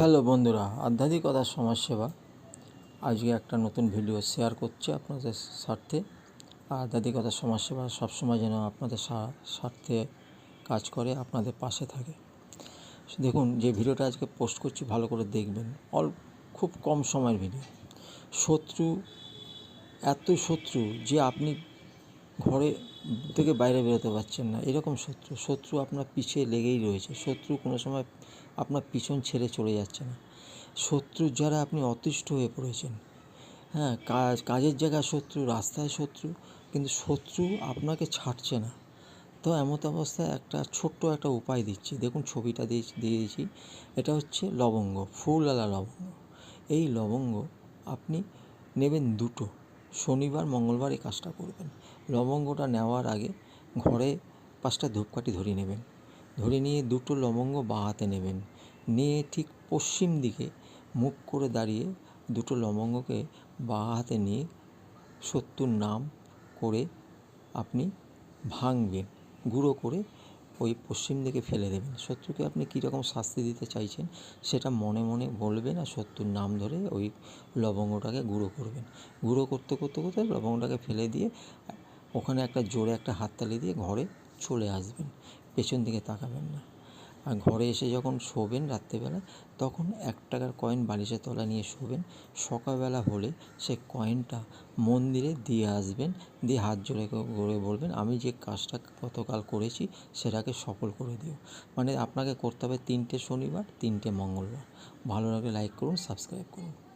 Hello বন্ধুরা আধ্যাত্মিকতার সমাজসেবা। আজকে একটা নতুন ভিডিও শেয়ার করছি আপনাদের স্বার্থে। আধ্যাত্মিকতার সমাজসেবা সবসময় যেন আপনাদের স্বার্থে কাজ করে, আপনাদের পাশে থাকে। দেখুন, যে ভিডিওটা আজকে পোস্ট করছি, ভালো করে দেখবেন। অল, খুব কম সময়ের ভিডিও। শত্রু এত শত্রু যে আপনি ঘরে থেকে বাইরে বেরোতে পারছেন না। এরকম শত্রু শত্রু আপনার পিছে লেগেই রয়েছে। শত্রু কোনো সময় আপনার পিছন ছেড়ে চলে যাচ্ছে না। শত্রুর যারা আপনি অতিষ্ঠ হয়ে পড়েছেন। হ্যাঁ কাজ, কাজের জায়গায় শত্রু, রাস্তায় শত্রু, কিন্তু শত্রু আপনাকে ছাড়ছে না। তো এমত অবস্থায় একটা ছোট্ট একটা উপায় দিচ্ছি। দেখুন ছবিটা দিয়ে দিয়েছি এটা হচ্ছে লবঙ্গ ফুলওয়ালা লবঙ্গ। এই লবঙ্গ আপনি নেবেন দুটো। শনিবার, মঙ্গলবার এই কাজটা করবেন। লবঙ্গটা নেওয়ার আগে ঘরে পাঁচটা ধূপকাঠি ধরিয়ে নেবেন। ধরে নিয়ে দুটো লবঙ্গ বাঁ হাতে নেবেন। নিয়ে ঠিক পশ্চিম দিকে মুখ করে দাঁড়িয়ে দুটো লবঙ্গকে বাঁ হাতে নিয়ে সত্যুর নাম করে আপনি ভাঙবেন, গুঁড়ো করে ওই পশ্চিম দিকে ফেলে দেবেন। শত্রুকে আপনি কীরকম শাস্তি দিতে চাইছেন সেটা মনে মনে বলবেন আর শত্রুর নাম ধরে ওই লবঙ্গটাকে গুঁড়ো করবেন। গুঁড়ো করতে করতে করতে লবঙ্গটাকে ফেলে দিয়ে ওখানে একটা জোরে একটা হাততালি দিয়ে ঘরে চলে আসবেন। পেছন দিকে তাকাবেন না। আর ঘরে এসে যখন শোবেন রাত্রেবেলা, তখন এক টাকার কয়েন বালিশের তলা নিয়ে শোবেন। সকালবেলা হলে সে কয়েনটা মন্দিরে দিয়ে আসবেন, দিয়ে হাত জোড়ে করে বলবেন, আমি যে কাজটা গতকাল করেছি, সেটাকে সফল করে দিও। মানে আপনাকে করতে হবে তিনটে শনিবার, তিনটে মঙ্গলবার। ভালো লাগলে লাইক করুন সাবস্ক্রাইব করুন।